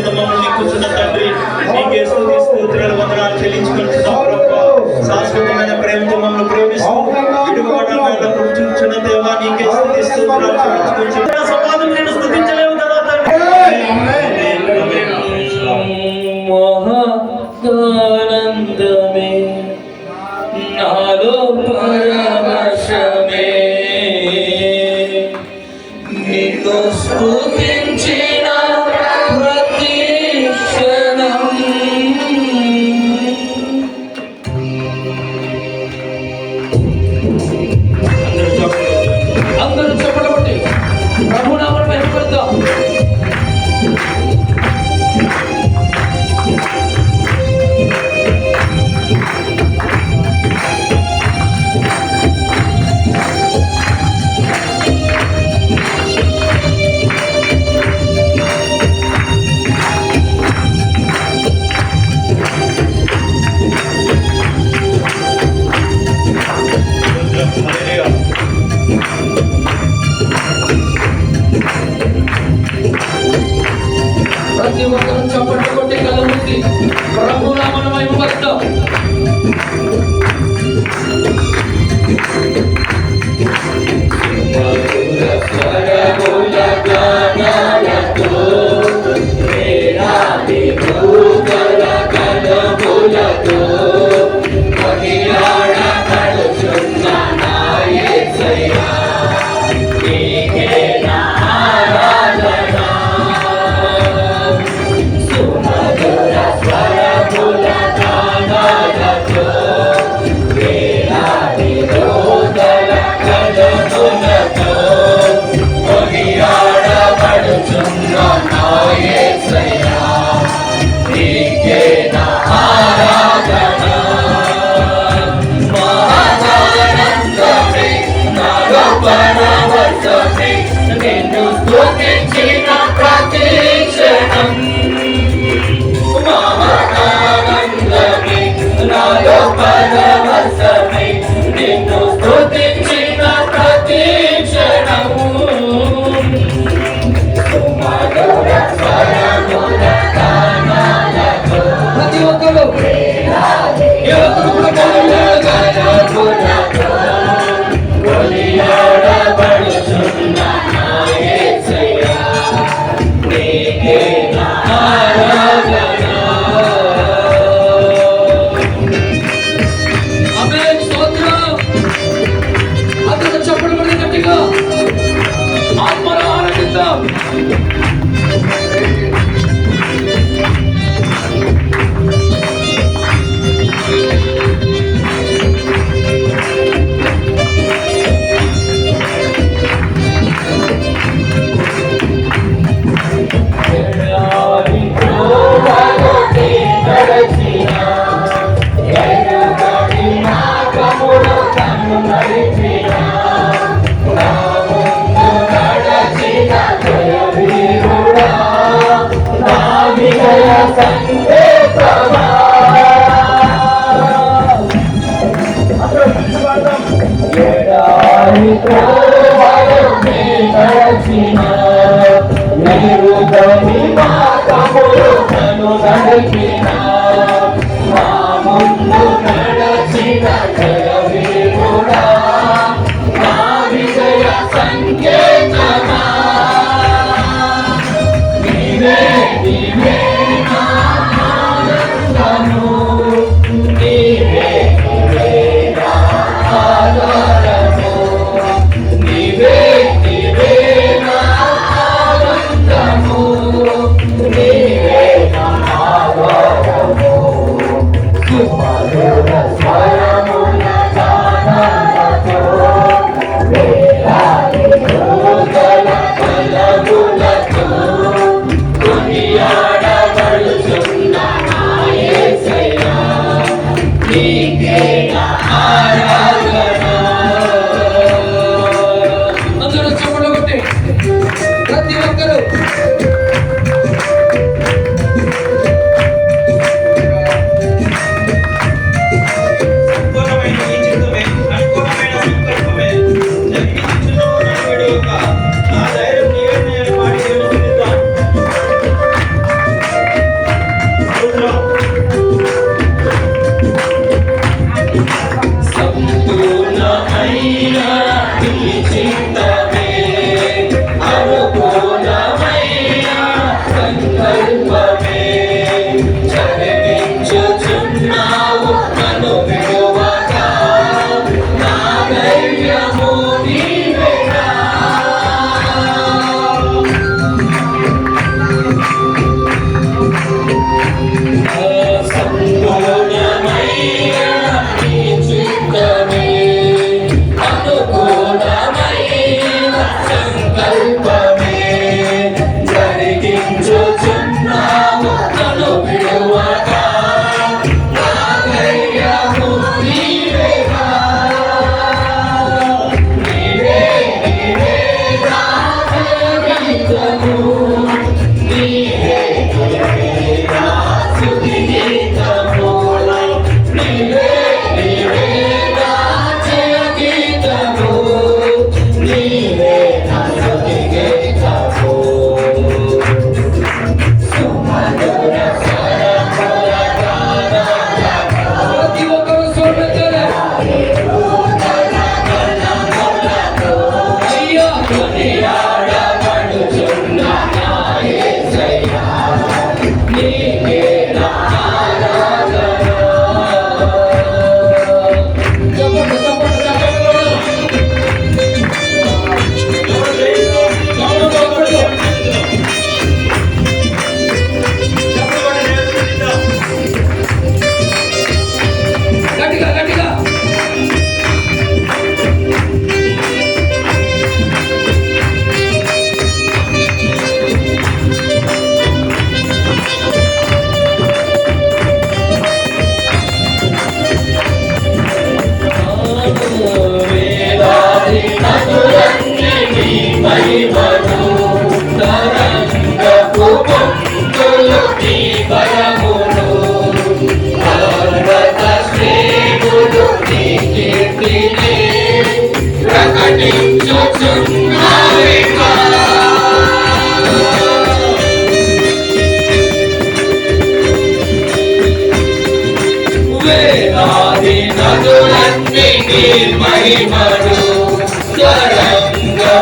చేత మమ్మల్ని కూర్చున్న తండ్రి. నీకే తీసుకుంటున్నాడు వందనాలు శాశ్వతమైన ప్రేమతో మమ్మల్ని ప్రేమిస్తూ ఇటువంటి చూచున్న దేవా నీకే స్థుతిస్తున్నాం 干不了。ನಾಟಕದ ಚಪ್ಪಟ್ಟುಕೊಂಡೆ ಕಲಬುರ್ಗಿ ಪ್ರಭುರಾಮನ Thank you.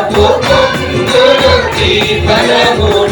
బతుకు జీవనము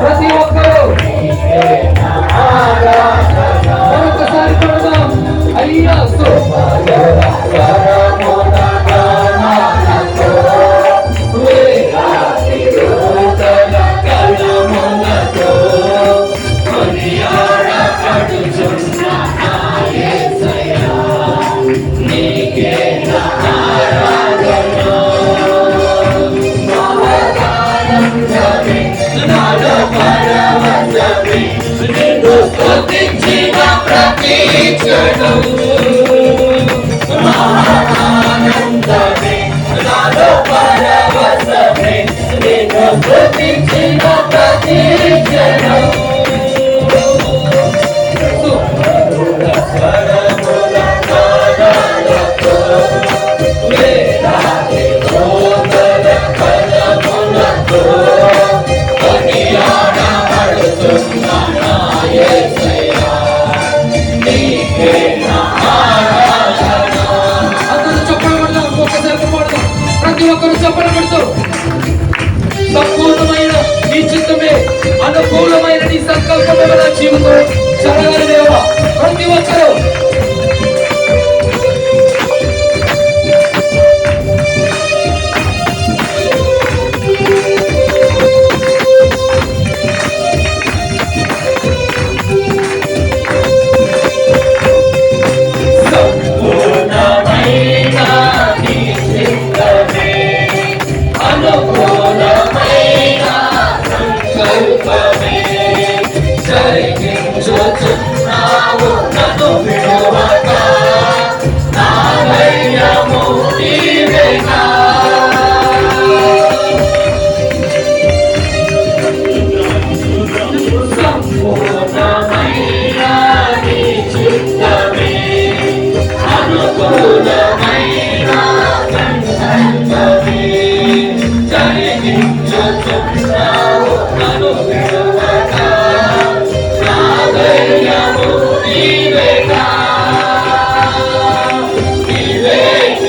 ప్రతి ఒక్కరూ. ఒక్కసారి చూడదాం అయ్యా స్తుతించిన ప్రతి చెడు మహానందమే నాలో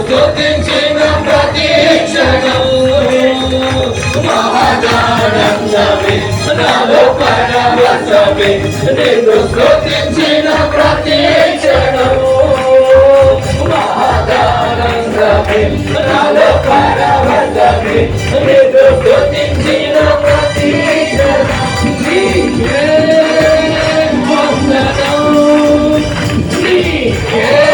స్తుతించిన ప్రతి క్షణము మహాదానందమే నాలో పరవశమే నిన్ను స్తుతించిన ప్రతి క్షణము మహాదానందమే నాలో పరవశమే నిన్ను స్తుతించిన ప్రతి క్షణము Yeah.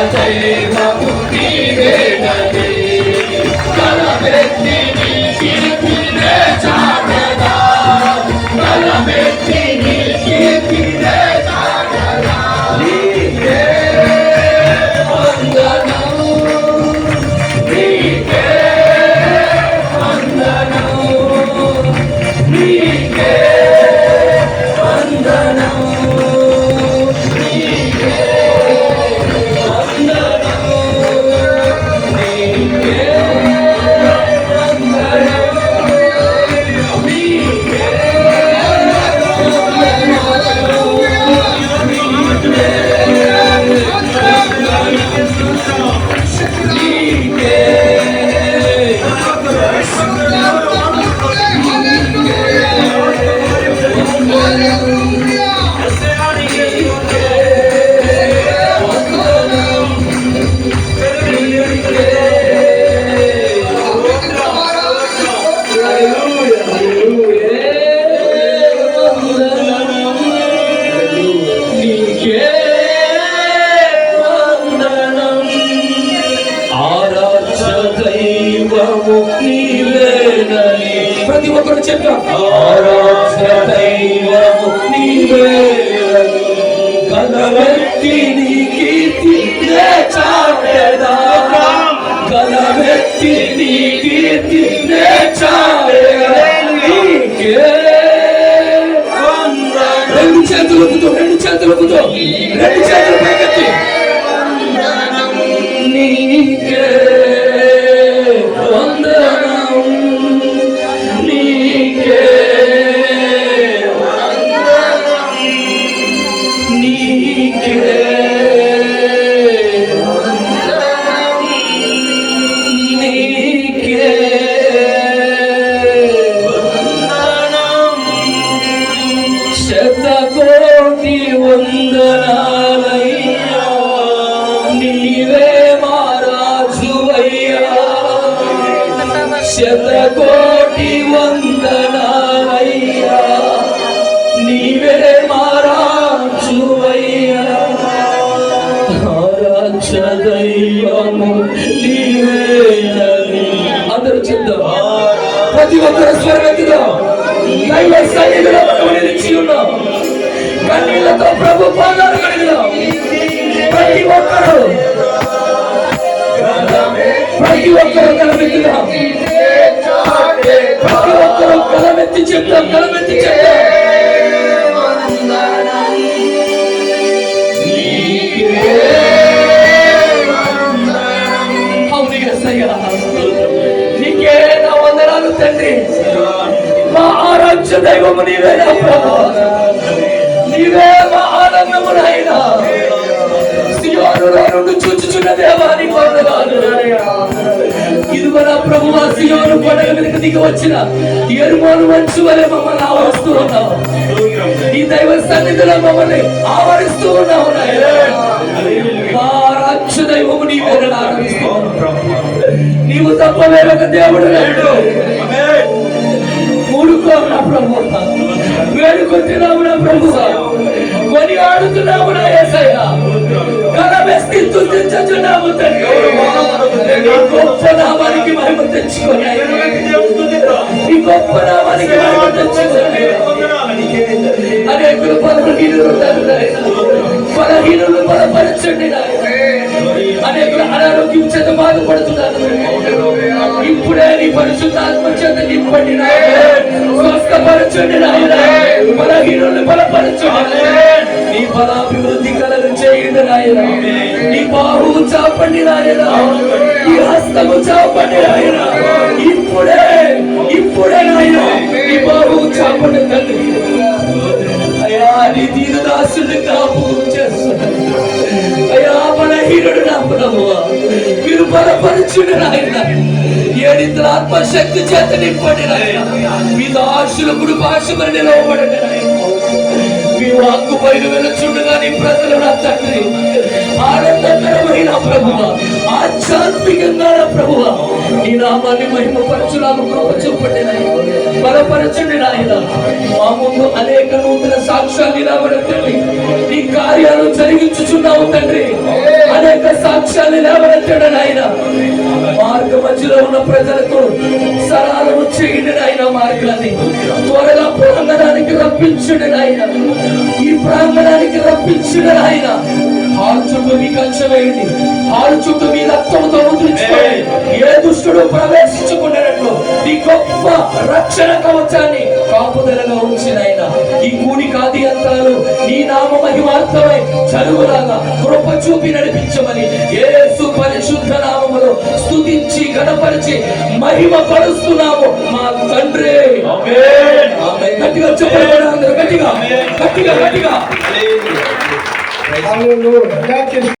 నీకే వందనము నీకే కలబెట్టి దైవము నీవేనని ప్రతి ఒక్కరు చెప్పాం ఆరాధ్య దైవము నీవేనని గలవెత్తి నీ కీర్తి నే గలవెత్తి నీ కీర్తి రెండు చేతులకుతో రెండు చేతులకుతో రెండు చేతులు పైకెత్తి. నీకే ప్రతి ఒక్కరు స్వరమెత్తుదాం దైవ సన్నిధిలో మనం నిలిచి ఉన్నాం కన్నీళ్ళతో ప్రభు పాదాలు కడిగినాం. ప్రతి ఒక్కరు. ప్రతి ఒక్కరు కలమెత్తుదాం ప్రతి ఒక్కరు కలమెత్తి చెప్తాం కలమెత్తి చెప్తాం. ఆరాధ్య దైవము నీవే. నీవే మా ఆనందమునైనా. చూచుచున్న దేవాని వందనాలు ఇదిగో ప్రభు సియోను పడగ వెనుక దిగి వచ్చిన ఎరుమోను మంచు వలె మమ్మల్ని ఆవరిస్తూ ఉన్నావు. ఈ దైవ సన్నిధిలో మమ్మల్ని ఆవరిస్తూ ఉన్నావు నాయనా. మా ఆరాధ్య దైవము నీవే నా నీవు తప్ప వేరొక దేవుడు లేడు. మూడుకోవు నా ప్రభు. వేడుకొచ్చినావు నా ప్రభు. కొని ఆడుతున్నావు నా ఏసయ్య. కలబెస్తి తుదించుచున్నాము తండ్రి. గొప్ప నామానికి మహిమ తెచ్చుకొని ఈ గొప్ప నామానికి మహిమ తెచ్చుకొని అనేకులు బలహీనులు ఉన్నారు బలపరచండి నాయన. అనేకులు అనారోగ్యం చేత బాధపడుతున్నారు. ఇప్పుడే నీ పరిశుద్ధాత్మ చేత నింపండి స్వస్థపరచండి నాయన. బలహీనులు బలపరచండి. నీ బలాభివృద్ధి కలగ చేయండి నాయన. నీ బాహువు చాపండి నాయన. ఈ హస్తము చాపండి నాయన. ఇప్పుడే ఇప్పుడే నాయన. నీ బాహువు చాపండి తండ్రి. అయ్యా నీ తీరు దాసుని కాపు చేస్తున్నాను బలపరచుడు నాయన ఏడింతల ఆత్మశక్తి చేత నింపండి నాయన మీ దాసుల గుడి భాష నిలవబడండి నాయన మీ వాక్కు పైన వెలుచుండగా నీ ప్రజలు నా తండ్రి. ఆనందకరమైన ప్రభువ ఆధ్యాత్మికంగా ప్రభు ప్రభువ. నీ నామాన్ని మహిమపరచు నాకు కృప చూపండి బలపరచండి నాయన. మా ముందు అనేక నూతన సాక్ష్యాలు లేవనెత్తండి నీ కార్యాలు జరిగించుచున్నావు తండ్రి. అనేక సాక్ష్యాలు లేవనెత్తాడు నాయన. మార్గ మధ్యలో ఉన్న ప్రజలకు సరాలను చేయండి నాయన మార్గాన్ని. త్వరగా ప్రాంగణానికి రప్పించండి నాయన. ఈ ప్రాంగణానికి రప్పించండి నాయన. హాలు చుట్టూ మీ కంచె వేయండి. హాలు చుట్టూ మీ రక్తంతో ముద్రించుకోండి ఏ దుష్టుడు ప్రవేశించుకునేటట్లు ఈ గొప్ప రక్షణ కవచాన్ని కాపుదలగా ఉంచిన ఆయన ఈ కూడి కాది అంతాలు నీ నామ మహిమార్థమై చదువులాగా కృప చూపి నడిపించమని యేసు పరిశుద్ధ నామములో స్తుతించి గణపరిచి మహిమ పరుస్తున్నాము మా తండ్రి. గట్టిగా చెప్పండి గట్టిగా గట్టిగా గట్టిగా. Anlıyorum. Herkes